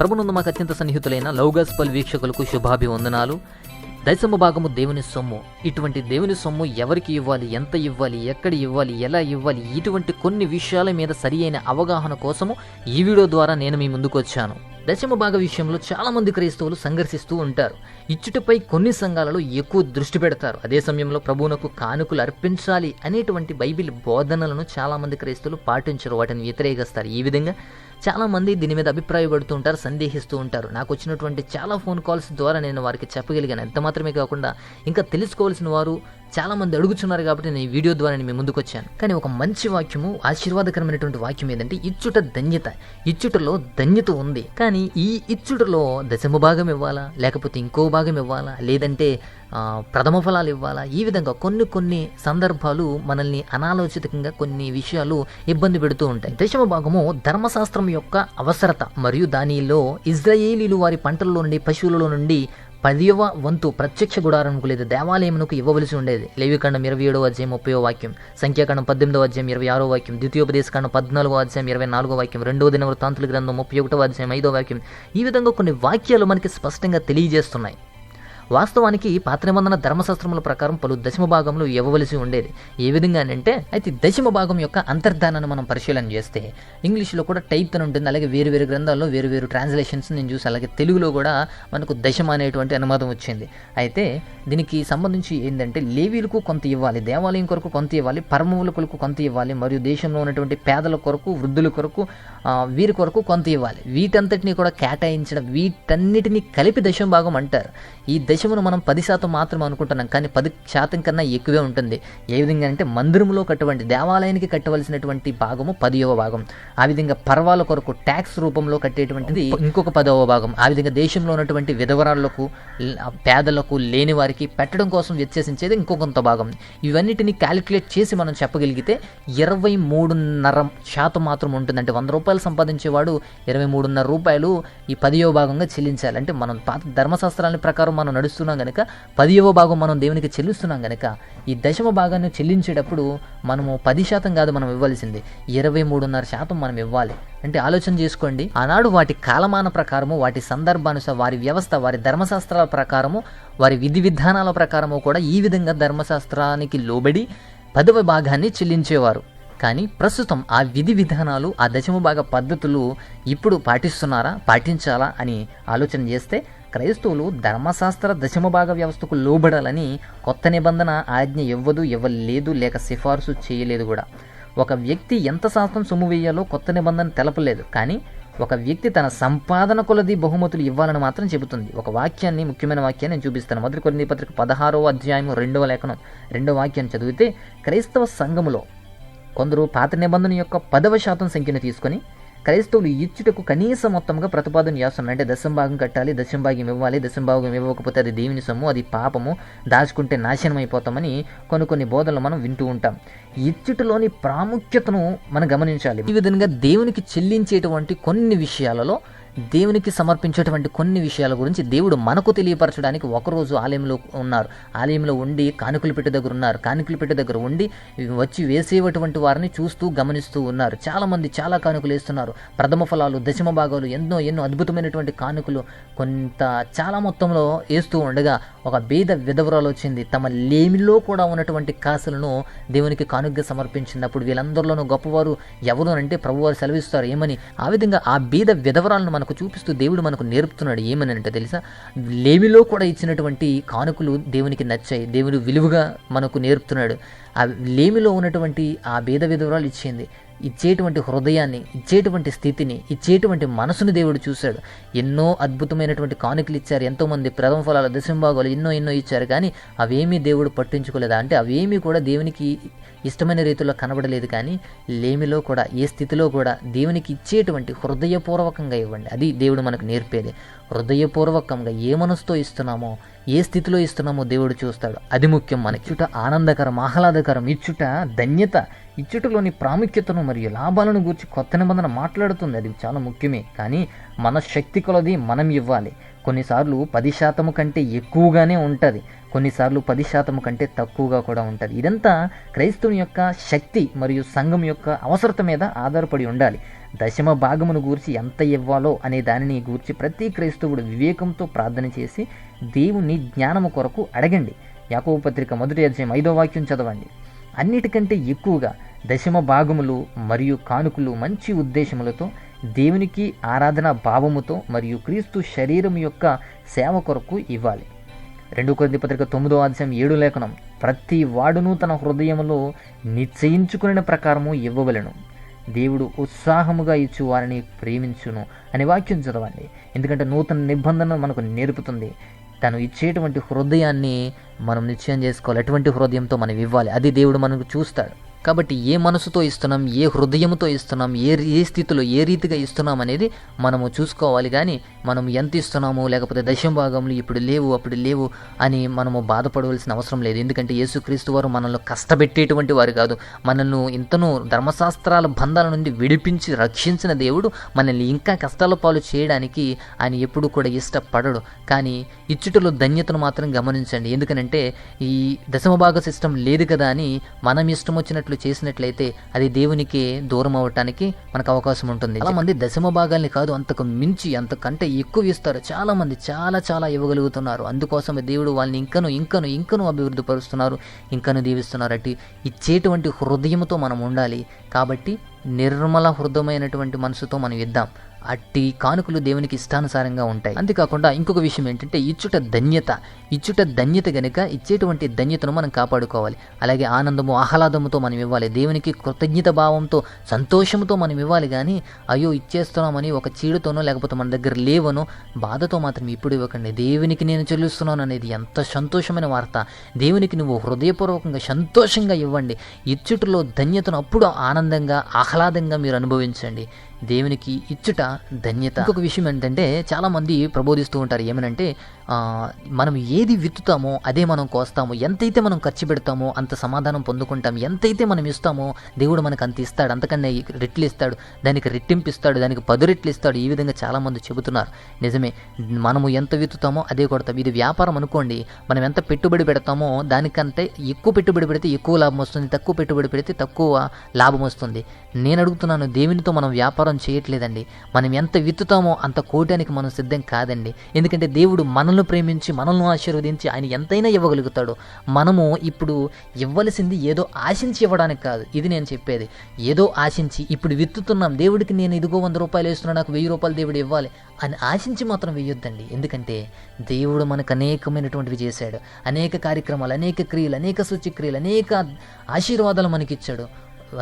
ప్రభునందు మాకు అత్యంత సన్నిహితులైన లౌగాస్పల్ వీక్షకులకు శుభాభివందనాలు. దశమ భాగము దేవుని సొమ్ము. ఇటువంటి దేవుని సొమ్ము ఎవరికి ఇవ్వాలి ఎంత ఇవ్వాలి ఎక్కడ ఇవ్వాలి ఎలా ఇవ్వాలి ఇటువంటి కొన్ని విషయాల మీద సరి అయిన అవగాహన కోసము ఈ వీడియో ద్వారా నేను మీ ముందుకు వచ్చాను. దశమ భాగ విషయంలో చాలామంది క్రైస్తవులు సంఘర్షిస్తూ ఉంటారు. ఇచ్చుటపై కొన్ని సంఘాలలో ఎక్కువ దృష్టి పెడతారు. అదే సమయంలో ప్రభువునకు కానుకలు అర్పించాలి అనేటువంటి బైబిల్ బోధనలను చాలామంది క్రైస్తవులు పాటించరు. వాటిని వ్యతిరేకిస్తారు. ఈ విధంగా చాలా మంది దీని మీద అభిప్రాయపడుతూ ఉంటారు సందేహిస్తూ ఉంటారు. నాకు వచ్చినటువంటి చాలా ఫోన్ కాల్స్ ద్వారా నేను వారికి చెప్పగలిగాను. ఎంత మాత్రమే కాకుండా ఇంకా తెలుసుకోవాల్సిన వారు చాలా మంది అడుగుతున్నారు కాబట్టి నేను ఈ వీడియో ద్వారా నేను మీ ముందుకు వచ్చాను. కానీ ఒక మంచి వాక్యము ఆశీర్వాదకరమైనటువంటి వాక్యం ఏంటంటే ఇచ్చుట ధన్యత. ఇచ్చుటలో ధన్యత ఉంది. కానీ ఈ ఇచ్చుటలో దశమ భాగం ఇవ్వాలా? లేకపోతే ఇంకో భాగం ఇవ్వాలా? లేదంటే ప్రథమ ఫలాలు ఇవ్వాలా? ఈ విధంగా కొన్ని కొన్ని సందర్భాలు మనల్ని అనాలోచితంగా కొన్ని విషయాలు ఇబ్బంది పెడుతూ ఉంటాయి. దశమ భాగము ధర్మశాస్త్రం యొక్క అవసరత. మరియు దానిలో ఇజ్రాయేలీలు వారి పంటల్లో నుండి పశువులలో నుండి పదివ వంతు ప్రత్యక్ష గుడారంకు లేదా దేవాలయమునకు ఇవ్వవలసి ఉండేది. లేవికాండం ఇరవై ఏడవ అధ్యాయం ముప్పయో వాక్యం సంఖ్యాకాండం పద్దెనిమిదవ అధ్యాయం ఇరవై ఆరో వాక్యం ద్వితీయోపదేశకాండం పద్నాలుగో అధ్యాయం ఇరవై నాలుగో వాక్యం రెండవ దిన వృత్తాంతుల గ్రంథం ముప్పై ఒకటో అధ్యాయం ఐదో వాక్యం ఈ విధంగా కొన్ని వాక్యాలు మనకి స్పష్టంగా తెలియజేస్తున్నాయి. వాస్తవానికి పాత ధర్మశాస్త్రముల ప్రకారం పలు దశమ భాగంలో ఇవ్వవలసి ఉండేది. ఏ విధంగా అంటే అయితే దశమ భాగం యొక్క అంతర్ధానాన్ని మనం పరిశీలన చేస్తే ఇంగ్లీష్లో కూడా టైప్ అని ఉంటుంది. అలాగే వేరు వేరు గ్రంథాల్లో వేరు వేరు ట్రాన్స్లేషన్స్ నేను చూసి అలాగే తెలుగులో కూడా మనకు దశమ అనేటువంటి అనువాదం వచ్చింది. అయితే దీనికి సంబంధించి ఏంటంటే లేవీలకు కొంత ఇవ్వాలి దేవాలయం కొరకు కొంత ఇవ్వాలి పరమములకులకు కొంత ఇవ్వాలి మరియు దేశంలో ఉన్నటువంటి పేదల కొరకు వృద్ధుల కొరకు వీరి కొరకు కొంత ఇవ్వాలి. వీటంతటిని కూడా కేటాయించడం వీటన్నిటిని కలిపి దశమ భాగం అంటారు. ఈ దశమును మనం పది శాతం మాత్రం అనుకుంటున్నాం కానీ పది శాతం కన్నా ఎక్కువే ఉంటుంది. ఏ విధంగా అంటే మందిరంలో కట్టవంటి దేవాలయానికి కట్టవలసినటువంటి భాగము పదియవ భాగం. ఆ విధంగా పర్వాల కొరకు ట్యాక్స్ రూపంలో కట్టేటువంటిది ఇంకొక పదవ భాగం. ఆ విధంగా దేశంలో ఉన్నటువంటి విధవరాళ్ళకు పేదలకు లేని వారికి పెట్టడం కోసం వ్యత్యాసించేది ఇంకొకంత భాగం. ఇవన్నిటిని క్యాలిక్యులేట్ చేసి మనం చెప్పగలిగితే ఇరవై మూడున్నర శాతం మాత్రం ఉంటుంది. అంటే వంద రూపాయలు సంపాదించేవాడు ఇరవై మూడున్నర రూపాయలు ఈ పదియవ భాగంగా చెల్లించాలి. అంటే మనం పాత ధర్మశాస్త్రాల ప్రకారం మనం నడుస్తున్నాం గనక పదివ భాగం మనం దేవునికి చెల్లిస్తున్నాం గనక ఈ దశమ భాగాన్ని చెల్లించేటప్పుడు మనము పది శాతం కాదు మనం ఇవ్వాల్సింది. ఇరవై మూడున్నర శాతం మనం ఇవ్వాలి. అంటే ఆలోచన చేసుకోండి. ఆనాడు వాటి కాలమాన ప్రకారము వాటి సందర్భానుసారం వారి వ్యవస్థ వారి ధర్మశాస్త్రాల ప్రకారము వారి విధి విధానాల ప్రకారము కూడా ఈ విధంగా ధర్మశాస్త్రానికి లోబడి పదవ భాగాన్ని చెల్లించేవారు. కానీ ప్రస్తుతం ఆ విధి విధానాలు ఆ దశమ భాగ పద్ధతులు ఇప్పుడు పాటిస్తున్నారా పాటించాలా అని ఆలోచన చేస్తే క్రైస్తవులు ధర్మశాస్త్ర దశమ భాగ వ్యవస్థకు లోబడాలని కొత్త నిబంధన ఆజ్ఞ ఇవ్వదు ఇవ్వలేదు లేక సిఫార్సు చేయలేదు కూడా. ఒక వ్యక్తి ఎంత శాతం సొమ్ము వేయాలో కొత్త నిబంధన తెలపలేదు కానీ ఒక వ్యక్తి తన సంపాదన కొలది బహుమతులు ఇవ్వాలని మాత్రం చెబుతుంది. ఒక వాక్యాన్ని ముఖ్యమైన వాక్యాన్ని నేను చూపిస్తాను. మొదటి కొన్ని పత్రిక పదహారో అధ్యాయం రెండవ లేఖనం రెండవ వాక్యాన్ని చదివితే క్రైస్తవ సంఘములో కొందరు పాత నిబంధన యొక్క పదవ శాతం సంఖ్యను తీసుకొని క్రైస్తవులు ఇచ్చుటకు కనీస మొత్తంగా ప్రతిపాదన చేస్తున్నారు. అంటే దశం భాగం కట్టాలి దశం భాగం ఇవ్వాలి దశం భాగం ఇవ్వకపోతే అది దేవుని సొమ్ము అది పాపము దాచుకుంటే నాశనం అయిపోతామని కొన్ని కొన్ని బోధనలు మనం వింటూ ఉంటాం. ఇచ్చుటలోని ప్రాముఖ్యతను మనం గమనించాలి. ఈ విధంగా దేవునికి చెల్లించేటువంటి కొన్ని విషయాలలో దేవునికి సమర్పించేటువంటి కొన్ని విషయాల గురించి దేవుడు మనకు తెలియపరచడానికి ఒకరోజు ఆలయంలో ఉన్నారు. ఆలయంలో ఉండి కానుకలు పెట్టే దగ్గర ఉన్నారు. కానుకలు పెట్టే దగ్గర ఉండి వచ్చి వేసేటువంటి వారిని చూస్తూ గమనిస్తూ ఉన్నారు. చాలామంది చాలా కానుకలు వేస్తున్నారు. ప్రథమ ఫలాలు దశమ భాగాలు ఎన్నో ఎన్నో అద్భుతమైనటువంటి కానుకలు కొంత చాలా మొత్తంలో వేస్తూ ఉండగా ఒక బీద విధవరాలు వచ్చింది. తమ లేమిలో కూడా ఉన్నటువంటి కాసులను దేవునికి కానుకగా సమర్పించినప్పుడు వీళ్ళందరిలోనూ గొప్పవారు ఎవరు అంటే ప్రభువారు సెలవిస్తారు. ఏమని? ఆ విధంగా ఆ బీద విధవరాలను మనం మనకు చూపిస్తూ దేవుడు మనకు నేర్పుతున్నాడు ఏమని అంటే తెలుసా? లేమిలో కూడా ఇచ్చినటువంటి కానుకలు దేవునికి నచ్చాయి. దేవుడు విలువగా మనకు నేర్పుతున్నాడు. ఆ లేమిలో ఉన్నటువంటి ఆ భేద విధవరాలు ఇచ్చింది. ఇచ్చేటువంటి హృదయాన్ని ఇచ్చేటువంటి స్థితిని ఇచ్చేటువంటి మనసును దేవుడు చూశాడు. ఎన్నో అద్భుతమైనటువంటి కానుకలు ఇచ్చారు. ఎంతోమంది ప్రథమ ఫలాలు దశంభాగాలు ఎన్నో ఎన్నో ఇచ్చారు. కానీ అవేమీ దేవుడు పట్టించుకోలేదా? అంటే అవేమీ కూడా దేవునికి ఇష్టమైన రీతిలో కనబడలేదు కానీ లేమిలో కూడా ఏ స్థితిలో కూడా దేవునికి ఇచ్చేటువంటి హృదయపూర్వకంగా ఇవ్వండి. అది దేవుడు మనకు నేర్పేది. హృదయపూర్వకంగా ఏ మనసుతో ఇస్తున్నామో ఏ స్థితిలో ఇస్తున్నామో దేవుడు చూస్తాడు. అది ముఖ్యం మనకి. ఇచ్చుట ఆనందకరం ఆహ్లాదకరం ఇచ్చుట ధన్యత ఇచ్చుటలోని ప్రాముఖ్యతను మరియు లాభాలను గురించి కొత్త నిబంధన మాట్లాడుతుంది. అది చాలా ముఖ్యమే. కానీ మన శక్తి కొలది మనం ఇవ్వాలి. కొన్నిసార్లు పది శాతము కంటే ఎక్కువగానే ఉంటుంది. కొన్నిసార్లు పది శాతం కంటే తక్కువగా కూడా ఉంటుంది. ఇదంతా క్రైస్తవుని యొక్క శక్తి మరియు సంఘం యొక్క అవసరత మీద ఆధారపడి ఉండాలి. దశమ భాగమును గూర్చి ఎంత ఇవ్వాలో అనే దానిని గూర్చి ప్రతి క్రైస్తవుడు వివేకంతో ప్రార్థన చేసి దేవుని జ్ఞానము కొరకు అడగండి. యాకోబు పత్రిక మొదటి అధ్యాయం ఐదో వాక్యం చదవండి. అన్నిటికంటే ఎక్కువగా దశమ భాగములు మరియు కానుకలు మంచి ఉద్దేశములతో దేవునికి ఆరాధన భావముతో మరియు క్రీస్తు శరీరం యొక్క సేవ కొరకు ఇవ్వాలి. రెండు కొద్ది పత్రిక తొమ్మిదో అధ్యాయం ఏడు లేఖనం ప్రతి వాడును తన హృదయంలో నిశ్చయించుకునే ప్రకారము ఇవ్వవలను. దేవుడు ఉత్సాహముగా ఇచ్చు వారిని ప్రేమించును అనే వాక్యం చదవండి. ఎందుకంటే నూతన నిబంధన మనకు నేర్పుతుంది. తను ఇచ్చేటువంటి హృదయాన్ని మనం నిశ్చయం చేసుకోవాలి. అటువంటి హృదయంతో మనం ఇవ్వాలి? అది దేవుడు మనకు చూస్తాడు. కాబట్టి ఏ మనసుతో ఇస్తున్నాం ఏ హృదయంతో ఇస్తున్నాం ఏ ఏ స్థితిలో ఏ రీతిగా ఇస్తున్నాం అనేది మనము చూసుకోవాలి. కానీ మనం ఎంత ఇస్తున్నాము లేకపోతే దశం భాగంలో ఇప్పుడు లేవు అప్పుడు లేవు అని మనము బాధపడవలసిన అవసరం లేదు. ఎందుకంటే యేసుక్రీస్తు వారు మనల్ని కష్టపెట్టేటువంటి వారు కాదు. మనల్ని ఇంతను ధర్మశాస్త్రాల బంధాల నుండి విడిపించి రక్షించిన దేవుడు మనల్ని ఇంకా కష్టాల పాలు చేయడానికి ఆయన ఎప్పుడు కూడా ఇష్టపడడు. కానీ ఇచ్చుటలో ధన్యతను మాత్రం గమనించండి. ఎందుకనంటే ఈ దశమభాగ సిస్టమ్ లేదు కదా అని మనం ఇష్టం వచ్చినట్లు చేసినట్లయితే అది దేవునికి దూరం అవ్వటానికి మనకు అవకాశం ఉంటుంది. చాలా మంది దశమ భాగాల్ని కాదు అంతకు మించి అంతకంటే ఎక్కువ ఇస్తారు. చాలా మంది చాలా చాలా ఇవ్వగలుగుతున్నారు. అందుకోసమే దేవుడు వాళ్ళని ఇంకను ఇంకను ఇంకను అభివృద్ధి పరుస్తున్నారు ఇంకను దీవిస్తున్నారు. అట్టి ఇచ్చేటువంటి హృదయంతో మనం ఉండాలి. కాబట్టి నిర్మల హృదయమైనటువంటి మనసుతో మనం ఇద్దాం. అట్టి కానుకలు దేవునికి ఇష్టానుసారంగా ఉంటాయి. అంతేకాకుండా ఇంకొక విషయం ఏంటంటే ఇచ్చుట ధన్యత. ఇచ్చుట ధన్యత గనుక ఇచ్చేటువంటి ధన్యతను మనం కాపాడుకోవాలి. అలాగే ఆనందము ఆహ్లాదముతో మనం ఇవ్వాలి. దేవునికి కృతజ్ఞత భావంతో సంతోషంతో మనం ఇవ్వాలి కానీ అయ్యో ఇచ్చేస్తున్నామని ఒక చీడుతోనో లేకపోతే మన దగ్గర లేవనో బాధతో మాత్రం ఇప్పుడు ఇవ్వకండి. దేవునికి నేను చెల్లిస్తున్నాను అనేది ఎంత సంతోషమైన వార్త. దేవునికి నువ్వు హృదయపూర్వకంగా సంతోషంగా ఇవ్వండి. ఇచ్చుటలో ధన్యతను అప్పుడు ఆనందంగా ఆహ్లాదంగా మీరు అనుభవించండి. దేవునికి ఇచ్చుట ధన్యత. ఇంకొక విషయం ఏంటంటే చాలామంది ప్రబోధిస్తూ ఉంటారు. ఏమనంటే మనం ఏది విత్తుతామో అదే మనం కోస్తాము ఎంతైతే మనం ఖర్చు పెడతామో అంత సమాధానం పొందుకుంటాం. ఎంతైతే మనం ఇస్తామో దేవుడు మనకు అంత ఇస్తాడు. అంతకన్నా రెట్లు ఇస్తాడు. దానికి రెట్టింపు ఇస్తాడు. దానికి పది రెట్లు ఇస్తాడు. ఈ విధంగా చాలామంది చెబుతున్నారు. నిజమే. మనము ఎంత విత్తుతామో అదే కొడతాం. ఇది వ్యాపారం అనుకోండి. మనం ఎంత పెట్టుబడి పెడతామో దానికంటే ఎక్కువ పెట్టుబడి పెడితే ఎక్కువ లాభం వస్తుంది. తక్కువ పెట్టుబడి పెడితే తక్కువ లాభం వస్తుంది. నేను అడుగుతున్నాను దేవునితో మనం వ్యాపారం చేయట్లేదండి. మనం ఎంత విత్తుతామో అంత కోటానికి మనం సిద్ధం కాదండి. ఎందుకంటే దేవుడు మనల్ని ప్రేమించి మనల్ని ఆశీర్వదించి ఆయన ఎంతైనా ఇవ్వగలుగుతాడు. మనము ఇప్పుడు ఇవ్వలసింది ఏదో ఆశించి ఇవ్వడానికి కాదు. ఇది నేను చెప్పేది. ఏదో ఆశించి ఇప్పుడు విత్తుతున్నాం. దేవుడికి నేను ఇదిగో వంద రూపాయలు వేస్తున్నా నాకు వెయ్యి రూపాయలు దేవుడు ఇవ్వాలి అని ఆశించి మాత్రం వేయొద్దండి. ఎందుకంటే దేవుడు మనకు అనేకమైనటువంటివి చేశాడు. అనేక కార్యక్రమాలు అనేక క్రియలు అనేక సూచిక్రియలు అనేక ఆశీర్వాదాలు మనకిచ్చాడు.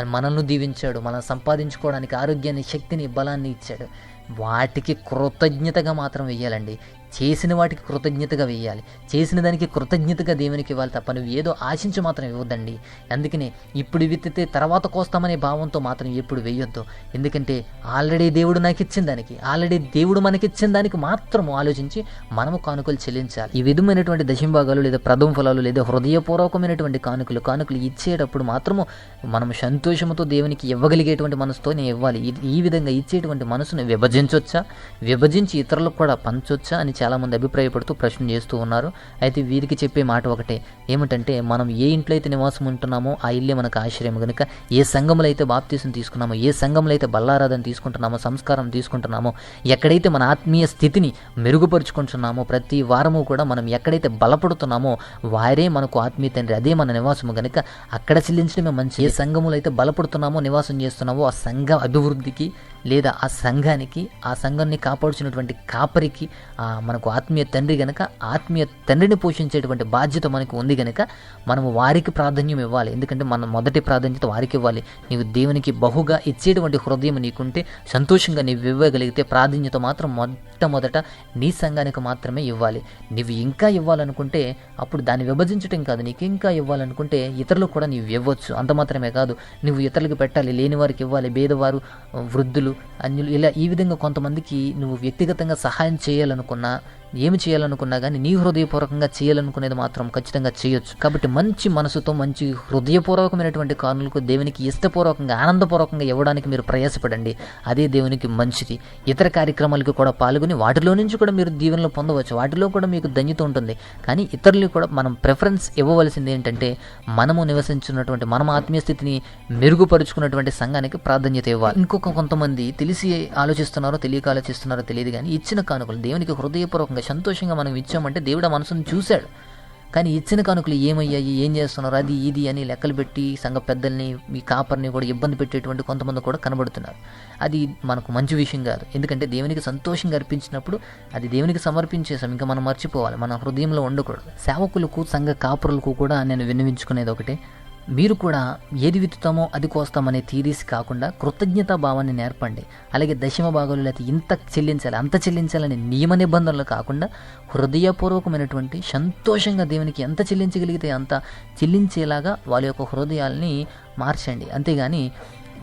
మనల్ని దీవించాడు. మనం సంపాదించుకోవడానికి ఆరోగ్యాన్ని శక్తిని బలాన్ని ఇచ్చాడు. వాటికి కృతజ్ఞతగా మాత్రం వెయ్యాలండి చేసిన వాటికి కృతజ్ఞతగా వేయాలి. చేసిన దానికి కృతజ్ఞతగా దేవునికి ఇవ్వాలి తప్ప నువ్వు ఏదో ఆశించి మాత్రం ఇవ్వద్దండి. అందుకనే ఇప్పుడు విత్తితే తర్వాత కోస్తామనే భావంతో మాత్రం ఎప్పుడు వెయ్యొద్దు ఎందుకంటే ఆల్రెడీ దేవుడు నాకు ఇచ్చిన దానికి ఆల్రెడీ దేవుడు మనకి ఇచ్చిన దానికి మాత్రం ఆలోచించి మనము కానుకలు చెల్లించాలి. ఈ విధమైనటువంటి దశంభాగాలు లేదా ప్రథమ ఫలాలు లేదా హృదయపూర్వకమైనటువంటి కానుకలు కానుకలు ఇచ్చేటప్పుడు మాత్రము మనం సంతోషంతో దేవునికి ఇవ్వగలిగేటువంటి మనసుతోనే ఇవ్వాలి. ఈ- విధంగా ఇచ్చేటువంటి మనసును విభజించవచ్చా విభజించి ఇతరులకు కూడా పంచవచ్చా అని చాలామంది అభిప్రాయపడుతూ ప్రశ్న చేస్తూ ఉన్నారు. అయితే వీరికి చెప్పే మాట ఒకటే ఏమిటంటే మనం ఏ ఇంట్లో అయితే నివాసం ఉంటున్నామో ఆ ఇల్లే మనకు ఆశ్రయం. కనుక ఏ సంఘంలో అయితే బాప్తీసం తీసుకున్నామో ఏ సంఘంలో అయితే బల్లారాధన తీసుకుంటున్నామో సంస్కారం తీసుకుంటున్నామో ఎక్కడైతే మన ఆత్మీయ స్థితిని మెరుగుపరుచుకుంటున్నామో ప్రతి వారము కూడా మనం ఎక్కడైతే బలపడుతున్నామో వారే మనకు ఆత్మీయ తండ్రి అదే మన నివాసము. కనుక అక్కడ చెల్లించడమే మంచి ఏ సంఘములో అయితే బలపడుతున్నామో నివాసం చేస్తున్నామో ఆ సంఘ అభివృద్ధికి లేదా ఆ సంఘానికి ఆ సంఘాన్ని కాపాడుచున్నటువంటి కాపరికి మనకు ఆత్మీయ తండ్రి గనక ఆత్మీయ తండ్రిని పోషించేటువంటి బాధ్యత మనకు ఉంది గనక మనము వారికి ప్రాధాన్యం ఇవ్వాలి. ఎందుకంటే మన మొదటి ప్రాధాన్యత వారికి ఇవ్వాలి. నీవు దేవునికి బహుగా ఇచ్చేటువంటి హృదయం నీకుంటే సంతోషంగా నీవు ఇవ్వగలిగితే ప్రాధాన్యత మాత్రం మొట్టమొదట నీ సంఘానికి మాత్రమే ఇవ్వాలి. నువ్వు ఇంకా ఇవ్వాలనుకుంటే అప్పుడు దాన్ని విభజించటం కాదు. నీకు ఇంకా ఇవ్వాలనుకుంటే ఇతరులకు కూడా నీవు ఇవ్వచ్చు. అంత మాత్రమే కాదు. నువ్వు ఇతరులకు పెట్టాలి లేని వారికి ఇవ్వాలి. బేదవారు వృద్ధులు అన్యులు ఇలా ఈ విధంగా కొంతమందికి నువ్వు వ్యక్తిగతంగా సహాయం చేయాలనుకున్నా ఏమి చేయాలనుకున్నా కానీ నీ హృదయపూర్వకంగా చేయాలనుకునేది మాత్రం ఖచ్చితంగా చేయొచ్చు. కాబట్టి మంచి మనసుతో మంచి హృదయపూర్వకమైనటువంటి కానులకు దేవునికి ఇష్టపూర్వకంగా ఆనందపూర్వకంగా ఇవ్వడానికి మీరు ప్రయాసపడండి. అదే దేవునికి మంచిది. ఇతర కార్యక్రమాలకు కూడా పాల్గొని వాటిలో నుంచి కూడా మీరు దీవెనలు పొందవచ్చు. వాటిలో కూడా మీకు ధన్యత ఉంటుంది. కానీ ఇతరులు కూడా మనం ప్రిఫరెన్స్ ఇవ్వవలసింది ఏంటంటే మనము నివసించున్నటువంటి మనం ఆత్మీయ స్థితిని మెరుగుపరుచుకున్నటువంటి సంఘానికి ప్రాధాన్యత ఇవ్వాలి. ఇంకొక కొంతమంది తెలిసి ఆలోచిస్తున్నారో తెలియక ఆలోచిస్తున్నారో తెలియదు కానీ ఇచ్చిన కానుకలు దేవునికి హృదయపూర్వకంగా సంతోషంగా మనం ఇచ్చామంటే దేవుడు ఆ మనసును చూశాడు. కానీ ఇచ్చిన కానుకలు ఏమయ్యాయి? ఏం చేస్తున్నారు? అది ఇది అని లెక్కలు పెట్టి సంఘ పెద్దల్ని మీ కాపర్ని కూడా ఇబ్బంది పెట్టేటువంటి కొంతమంది కూడా కనబడుతున్నారు. అది మనకు మంచి విషయం కాదు. ఎందుకంటే దేవునికి సంతోషంగా అర్పించినప్పుడు అది దేవునికి సమర్పించేసాం ఇంకా మనం మర్చిపోవాలి. మన హృదయంలో ఉండకూడదు. సేవకులకు సంఘ కాపురులకు కూడా నేను విన్నవించుకునేది ఒకటే. మీరు కూడా ఏది విత్తుతామో అది కోస్తామనే థీరీస్ కాకుండా కృతజ్ఞతా భావాన్ని నేర్పండి. అలాగే దశమ భాగాలు లేకపోతే ఇంత చెల్లించాలి అంత చెల్లించాలని నియమ నిబంధనలు కాకుండా హృదయపూర్వకమైనటువంటి సంతోషంగా దేవునికి ఎంత చెల్లించగలిగితే అంత చెల్లించేలాగా వాళ్ళ యొక్క హృదయాల్ని మార్చండి. అంతేగాని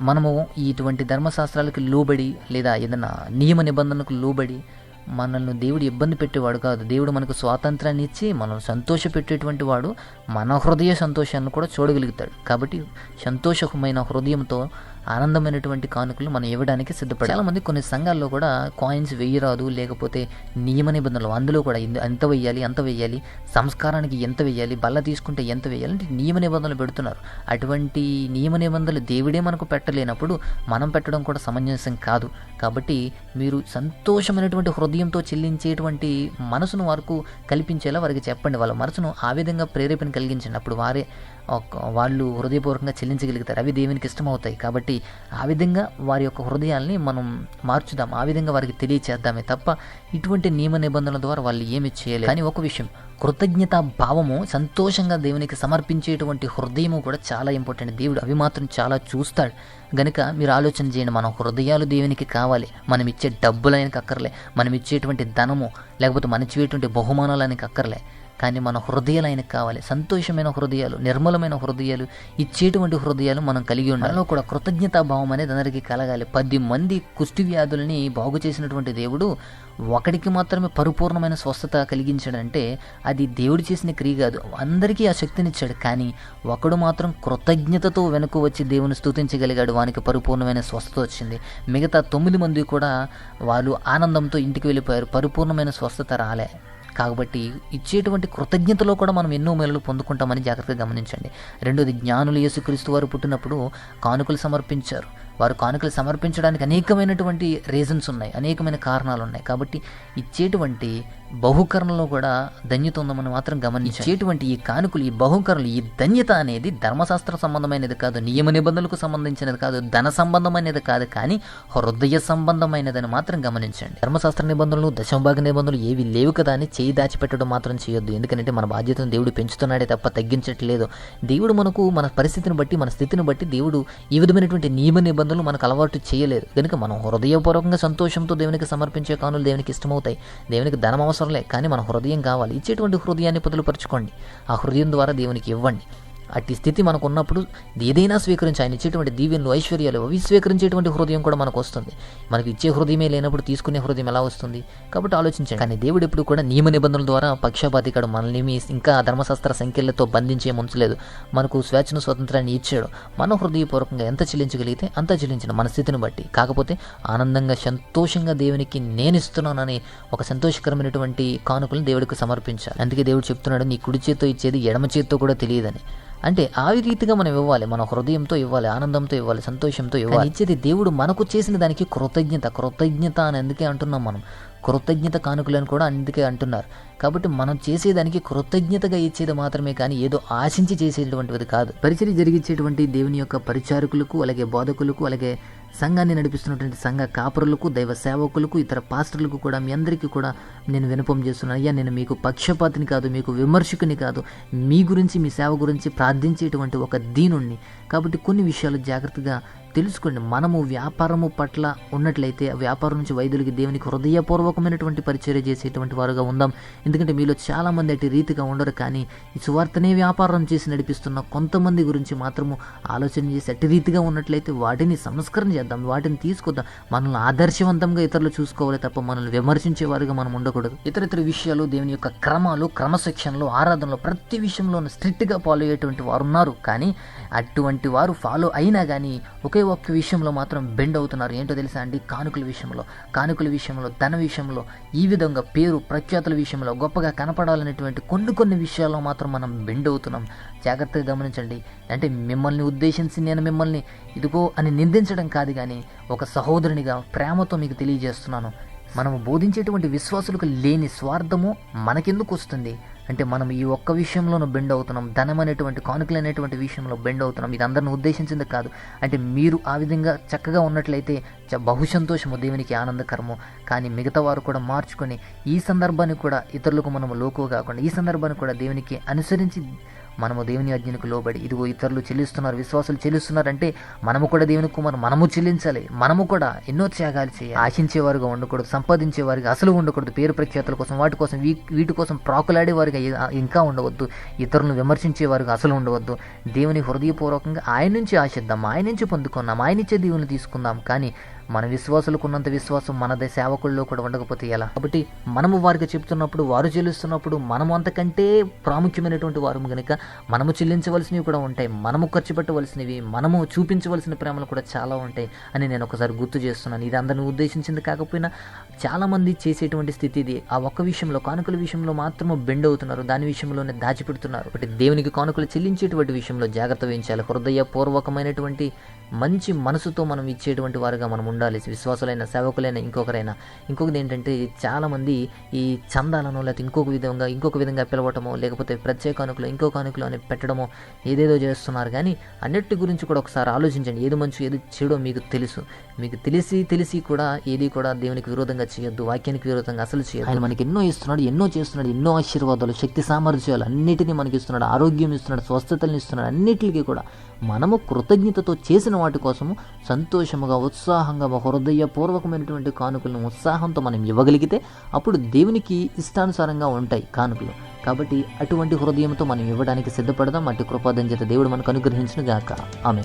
మనము ఇటువంటి ధర్మశాస్త్రాలకు లోబడి లేదా ఏదైనా నియమ నిబంధనలకు లోబడి మనల్ని దేవుడు ఇబ్బంది పెట్టేవాడు కాదు. దేవుడు మనకు స్వాతంత్రాన్ని ఇచ్చి మనం సంతోషపెట్టేటువంటి వాడు మన హృదయ సంతోషాన్ని కూడా చూడగలుగుతాడు. కాబట్టి సంతోషమైన హృదయంతో ఆనందమైనటువంటి కానుకలు మనం ఇవ్వడానికి సిద్ధపడాలి. చాలా మంది కొన్ని సంఘాల్లో కూడా కాయిన్స్ వెయ్యరాదు లేకపోతే నియమ నిబంధనలు అందులో కూడా ఎంత వెయ్యాలి అంత వెయ్యాలి సంస్కారానికి ఎంత వెయ్యాలి బల్ల తీసుకుంటే ఎంత వెయ్యాలి అంటే నియమ నిబంధనలు పెడుతున్నారు. అటువంటి నియమ నిబంధనలు దేవుడే మనకు పెట్టలేనప్పుడు మనం పెట్టడం కూడా సమంజసం కాదు. కాబట్టి మీరు సంతోషమైనటువంటి హృదయంతో చెల్లించేటువంటి మనసును వారికి కల్పించేలా వారికి చెప్పండి. వాళ్ళ మనసును ఆ విధంగా ప్రేరేపణ కలిగించండి అప్పుడు వారే వాళ్ళు హృదయపూర్వకంగా చెల్లించగలుగుతారు. అవి దేవునికి ఇష్టమవుతాయి. కాబట్టి ఆ విధంగా వారి యొక్క హృదయాల్ని మనం మార్చుదాం. ఆ విధంగా వారికి తెలియచేద్దామే తప్ప ఇటువంటి నియమ నిబంధనల ద్వారా వాళ్ళు ఏమి చేయలేదు కానీ ఒక విషయం కృతజ్ఞత భావము సంతోషంగా దేవునికి సమర్పించేటువంటి హృదయము కూడా చాలా ఇంపార్టెంట్. దేవుడు అవి మాత్రం చాలా చూస్తాడు. గనుక మీరు ఆలోచన చేయండి మన హృదయాలు దేవునికి కావాలి. మనం ఇచ్చే డబ్బులు ఆయనకి అక్కర్లే. మనం ఇచ్చేటువంటి ధనము లేకపోతే మనం ఇచ్చేటువంటి బహుమానాలు ఆయనకి అక్కర్లే. కానీ మన హృదయాలు ఆయనకు కావాలి. సంతోషమైన హృదయాలు నిర్మలమైన హృదయాలు ఇచ్చేటువంటి హృదయాలు మనం కలిగి ఉండాలి. కూడా కూడా కృతజ్ఞతాభావం అనేది అందరికీ కలగాలి. పది మంది కుష్టి వ్యాధుల్ని బాగు చేసినటువంటి దేవుడు ఒకడికి మాత్రమే పరిపూర్ణమైన స్వస్థత కలిగించాడంటే అది దేవుడు చేసిన క్రియ కాదు. అందరికీ ఆ శక్తినిచ్చాడు. కానీ ఒకడు మాత్రం కృతజ్ఞతతో వెనుక వచ్చి దేవుని స్థుతించగలిగాడు వానికి పరిపూర్ణమైన స్వస్థత వచ్చింది. మిగతా తొమ్మిది మంది కూడా వాళ్ళు ఆనందంతో ఇంటికి వెళ్ళిపోయారు. పరిపూర్ణమైన స్వస్థత రాలే. కాబట్టి ఇచ్చేటువంటి కృతజ్ఞతలో కూడా మనం ఎన్నో మేలు పొందుకుంటామని జాగ్రత్తగా గమనించండి. రెండోది జ్ఞానులు యేసుక్రీస్తు వారు పుట్టినప్పుడు కానుకలు సమర్పించారు. వారు కానుకలు సమర్పించడానికి అనేకమైనటువంటి రీజన్స్ ఉన్నాయి అనేకమైన కారణాలు ఉన్నాయి కాబట్టి ఇచ్చేటువంటి బహుకరణలో కూడా ధన్యత ఉందని మాత్రం గమనించేటువంటి ఈ కానుకలు ఈ బహుకరణలు ఈ ధన్యత అనేది ధర్మశాస్త్ర సంబంధమైనది కాదు నియమ నిబంధనలకు సంబంధించినది కాదు ధన సంబంధమైనది కాదు కానీ హృదయ సంబంధమైనదని మాత్రం గమనించండి. ధర్మశాస్త్ర నిబంధనలు దశమభాగ నిబంధనలు ఏవి లేవు కదా అని చేయి దాచిపెట్టడం మాత్రం చేయొద్దు. ఎందుకంటే మన బాధ్యతను దేవుడు పెంచుతున్నాడే తప్ప తగ్గించట్లేదు. దేవుడు మనకు మన పరిస్థితిని బట్టి మన స్థితిని బట్టి దేవుడు ఈ విధమైనటువంటి నియమ నిబంధనలు మనకు అలవాటు చేయలేదు. కనుక మనం హృదయపూర్వకంగా సంతోషంతో దేవునికి సమర్పించే కానులు దేవునికి ఇష్టమవుతాయి. దేవునికి ధనం అవసరంలే కానీ మన హృదయం కావాలి. ఇచ్చేటువంటి హృదయాన్ని పొదులుపరచుకోండి ఆ హృదయం ద్వారా దేవునికి ఇవ్వండి. అట్టి స్థితి మనకు ఉన్నప్పుడు ఏదైనా స్వీకరించి ఆయన ఇచ్చేటువంటి దీవెనలు ఐశ్వర్యాలు అవి స్వీకరించేటువంటి హృదయం కూడా మనకు వస్తుంది. మనకి ఇచ్చే హృదయమే లేనప్పుడు తీసుకునే హృదయం ఎలా వస్తుంది? కాబట్టి ఆలోచించండి. కానీ దేవుడు ఎప్పుడు కూడా నియమ నిబంధనల ద్వారా పక్షపాతికాడు మనల్ని మీ ఇంకా ధర్మశాస్త్ర సంఖ్యలతో బంధించే ముంచలేదు మనకు స్వేచ్ఛను స్వతంత్రాన్ని ఇచ్చాడు. మన హృదయపూర్వకంగా ఎంత చెల్లించగలిగితే అంత చెల్లించిన మన స్థితిని బట్టి. కాకపోతే ఆనందంగా సంతోషంగా దేవునికి నేను ఇస్తున్నానని ఒక సంతోషకరమైనటువంటి కానుకలను దేవుడికి సమర్పించాలి. అందుకే దేవుడు చెప్తున్నాడు నీ కుడి చేత్తో ఇచ్చేది ఎడమ చేత్తో కూడా తెలియదని. అంటే ఆ రీతిగా మనం ఇవ్వాలి మన హృదయంతో ఇవ్వాలి ఆనందంతో ఇవ్వాలి సంతోషంతో ఇవ్వాలి. ఇచ్చేది దేవుడు మనకు చేసిన దానికి కృతజ్ఞత కృతజ్ఞత అని అందుకే అంటున్నాం మనం. కృతజ్ఞత కానుకలను కూడా అందుకే అంటున్నారు. కాబట్టి మనం చేసేదానికి కృతజ్ఞతగా ఇచ్చేది మాత్రమే కానీ ఏదో ఆశించి చేసేటువంటిది కాదు. పరిచయం జరిగించేటువంటి దేవుని యొక్క పరిచారకులకు అలాగే బోధకులకు అలాగే సంఘాన్ని నడిపిస్తున్నటువంటి సంఘ కాపురులకు దైవ సేవకులకు ఇతర పాస్టర్లకు కూడా మీ అందరికీ కూడా నేను వినపం చేస్తున్నాను. అయ్యా నేను మీకు పక్షపాతిని కాదు మీకు విమర్శకుని కాదు మీ గురించి మీ సేవ గురించి ప్రార్థించేటువంటి ఒక దీనుణ్ణి. కాబట్టి కొన్ని విషయాలు జాగ్రత్తగా తెలుసుకోండి మనము వ్యాపారము పట్ల ఉన్నట్లయితే వ్యాపారం నుంచి వైద్యులకి దేవునికి హృదయపూర్వకమైనటువంటి పరిచర్య చేసేటువంటి వారుగా ఉందాం. ఎందుకంటే మీలో చాలామంది అటు రీతిగా ఉండరు కానీ ఈ సువార్తనే వ్యాపారం చేసి నడిపిస్తున్న కొంతమంది గురించి మాత్రము ఆలోచన చేసి అటు రీతిగా ఉన్నట్లయితే వాటిని సంస్కరణ చేద్దాం వాటిని తీసుకొద్దాం. మనల్ని ఆదర్శవంతంగా ఇతరులు చూసుకోవాలి తప్ప మనల్ని విమర్శించే వారుగా మనం ఉండకూడదు. ఇతర ఇతర విషయాలు దేవుని యొక్క క్రమాలు క్రమశిక్షణలో ఆరాధనలు ప్రతి విషయంలోనూ స్ట్రిక్ట్గా ఫాలో అయ్యేటువంటి వారు ఉన్నారు కానీ అటువంటి వారు ఫాలో అయినా కానీ ఒకే ఒక్క విషయంలో మాత్రం బెండ్ అవుతున్నారు. ఏంటో తెలుసా అండి? కానుకల విషయంలో. కానుకల విషయంలో ధన విషయంలో ఈ విధంగా పేరు ప్రఖ్యాతుల విషయంలో గొప్పగా కనపడాలనేటువంటి కొన్ని కొన్ని విషయాల్లో మాత్రం మనం బెండ్ అవుతున్నాం. జాగ్రత్తగా గమనించండి. అంటే మిమ్మల్ని ఉద్దేశించి నేను మిమ్మల్ని ఇదిగో అని నిందించడం కాదు కానీ ఒక సహోదరునిగా ప్రేమతో మీకు తెలియజేస్తున్నాను. మనము బోధించేటువంటి విశ్వాసులకు లేని స్వార్థము మనకెందుకు వస్తుంది? అంటే మనం ఈ ఒక్క విషయంలోనూ బెండ్ అవుతున్నాం ధనం అనేటువంటి కానుకలు అనేటువంటి విషయంలో బెండ్ అవుతున్నాం ఇది అందరిని ఉద్దేశించింది కాదు. అంటే మీరు ఆ విధంగా చక్కగా ఉన్నట్లయితే చ- బహు సంతోషము దేవునికి ఆనందకరము. కానీ మిగతా వారు కూడా మార్చుకొని ఈ సందర్భాన్ని కూడా ఇతరులకు మనము లోకువ కాకుండా ఈ సందర్భాన్ని కూడా దేవునికి అనుసరించి మనము దేవుని ఆజ్ఞకు లోబడి ఇదిగో ఇతరులు చెల్లిస్తున్నారు విశ్వాసులు చెల్లిస్తున్నారంటే మనము కూడా దేవుని కుమారు మనము చెల్లించాలి. మనము కూడా ఎన్నో త్యాగాలు చేయాలి. ఆశించేవారుగా ఉండకూడదు సంపాదించేవారుగా అసలు ఉండకూడదు పేరు ప్రఖ్యాతుల కోసం వాటి కోసం వీటి కోసం ప్రాకులాడేవారుగా ఇ- ఇంకా ఉండవద్దు. ఇతరులను విమర్శించేవారుగా అసలు ఉండవద్దు. దేవుని హృదయపూర్వకంగా ఆయన నుంచి ఆశిద్దాం ఆయన నుంచి పొందుకున్నాం ఆయన దేవుని తీసుకుందాం. కానీ మన విశ్వాసులకు ఉన్నంత విశ్వాసం మన సేవకుల్లో కూడా ఉండకపోతే ఎలా? కాబట్టి మనము వారికి చెప్తున్నప్పుడు వారు చెల్లిస్తున్నప్పుడు మనము అంతకంటే ప్రాముఖ్యమైనటువంటి వారు కనుక మనము చెల్లించవలసినవి కూడా ఉంటాయి. మనము ఖర్చు పెట్టవలసినవి మనము చూపించవలసిన ప్రేమలు కూడా చాలా ఉంటాయి అని నేను ఒకసారి గుర్తు చేస్తున్నాను. ఇది అందరిని ఉద్దేశించింది కాకపోయినా చాలామంది చేసేటువంటి స్థితి ఇది. ఆ ఒక్క విషయంలో కానుకల విషయంలో మాత్రమే బెండ్ అవుతున్నారు. దాని విషయంలోనే దాచిపెడుతున్నారు. ఒకటి దేవునికి కానుకలు చెల్లించేటువంటి విషయంలో జాగ్రత్త వహించాలి. హృదయపూర్వకమైనటువంటి మంచి మనసుతో మనం ఇచ్చేటువంటి వారుగా మనం ఉండాలి. విశ్వాసులైన సేవకులైన ఇంకొకరైనా. ఇంకొకటి ఏంటంటే చాలామంది ఈ చందాలను లేకపోతే ఇంకొక విధంగా ఇంకొక విధంగా పిలవటమో లేకపోతే ప్రత్యేక కానుకలు ఇంకో కానుకలు అని పెట్టడమో ఏదేదో చేస్తున్నారు. కానీ అన్నిటి గురించి కూడా ఒకసారి ఆలోచించండి. ఏది మంచి ఏది చెడో మీకు తెలుసు. మీకు తెలిసి తెలిసి కూడా ఏది కూడా దేవునికి విరోధంగా విరోధంగా చేయొద్దు వాక్యానికి విరోధంగా అసలు చేయొద్దు. ఆయన మనకి ఎన్నో ఇస్తున్నాడు ఎన్నో చేస్తున్నాడు ఎన్నో ఆశీర్వాదాలు శక్తి సామర్థ్యాలు అన్నిటినీ మనకి ఇస్తున్నాడు ఆరోగ్యం ఇస్తున్నాడు స్వస్థతలను ఇస్తున్నాడు అన్నిటికీ కూడా మనము కృతజ్ఞతతో చేసిన వాటి కోసము సంతోషముగా ఉత్సాహంగా హృదయపూర్వకమైనటువంటి కానుకలను ఉత్సాహంతో మనం ఇవ్వగలిగితే అప్పుడు దేవునికి ఇష్టానుసారంగా ఉంటాయి కానుకలు. కాబట్టి అటువంటి హృదయంతో మనం ఇవ్వడానికి సిద్ధపడదాం. అటు కృపాదంచేత దేవుడు మనకు అనుగ్రహించిన గాక ఆమె